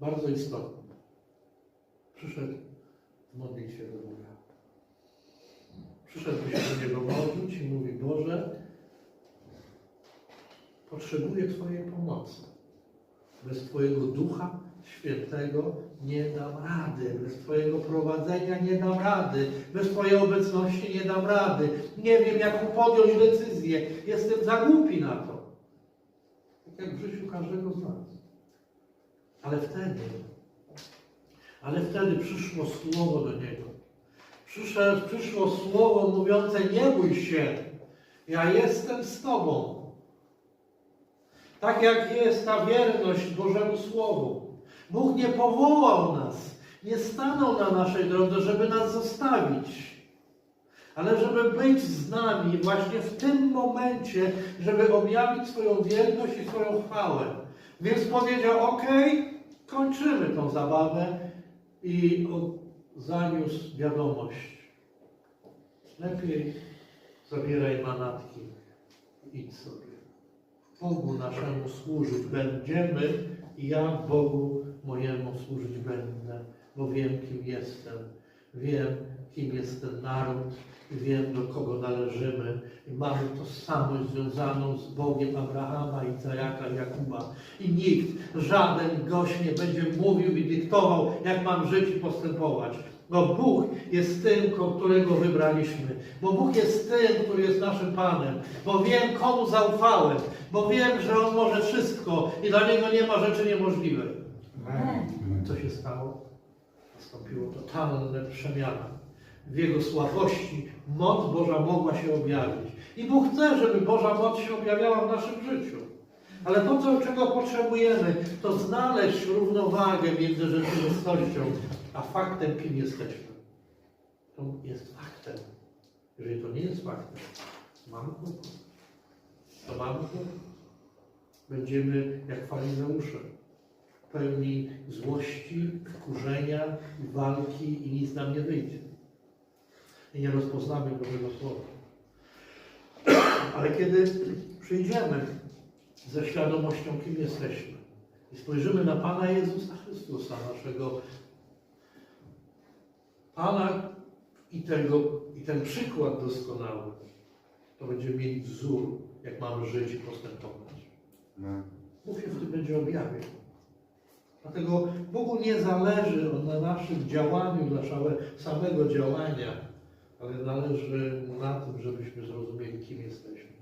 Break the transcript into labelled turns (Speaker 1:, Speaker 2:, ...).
Speaker 1: bardzo istotne. Przyszedł modlić się do Boga. Przyszedł się do Niego modlić i mówi, Boże, potrzebuję Twojej pomocy. Bez Twojego Ducha Świętego nie dam rady. Bez Twojego prowadzenia nie dam rady. Bez Twojej obecności nie dam rady. Nie wiem, jaką podjąć decyzję. Jestem za głupi na to. Tak jak w życiu każdego z nas. Ale wtedy, ale wtedy przyszło słowo do niego. Przyszło, słowo mówiące: Nie bój się, ja jestem z Tobą. Tak jak jest ta wierność Bożemu Słowu. Bóg nie powołał nas, nie stanął na naszej drodze, żeby nas zostawić, ale żeby być z nami właśnie w tym momencie, żeby objawić swoją wierność i swoją chwałę. Więc powiedział: OK, kończymy tą zabawę i zaniósł wiadomość. Lepiej zabieraj manatki, idź sobie. Bogu naszemu służyć będziemy i ja Bogu mojemu służyć będę, bo wiem, kim jestem. Wiem, kim jest ten naród i wiem, do kogo należymy. I mamy tożsamość związaną z Bogiem Abrahama, Izajaka Jakuba. I nikt, żaden gość nie będzie mówił i dyktował, jak mam żyć i postępować. Bo Bóg jest tym, którego wybraliśmy. Bo Bóg jest tym, który jest naszym Panem. Bo wiem, komu zaufałem. Bo wiem, że On może wszystko i dla Niego nie ma rzeczy niemożliwych. Co się stało? Nastąpiło totalne przemiana. W Jego słabości moc Boża mogła się objawić. I Bóg chce, żeby Boża moc się objawiała w naszym życiu. Ale to, co, czego potrzebujemy, to znaleźć równowagę między rzeczywistością a faktem, kim jesteśmy. To jest faktem. Jeżeli to nie jest faktem, mamy kłopot. To mamy kłopot. Będziemy jak faryzeusze pełni złości, wkurzenia, walki i nic nam nie wyjdzie. I nie rozpoznamy Bożego Słowa. Ale kiedy przyjdziemy ze świadomością, kim jesteśmy i spojrzymy na Pana Jezusa Chrystusa, naszego Pana i, tego, i ten przykład doskonały, to będziemy mieli wzór, jak mamy żyć i postępować. Bóg się w tym będzie objawiał. Dlatego Bogu nie zależy na naszym działaniu, naszego samego działania, ale zależy Mu na tym, żebyśmy zrozumieli, kim jesteśmy.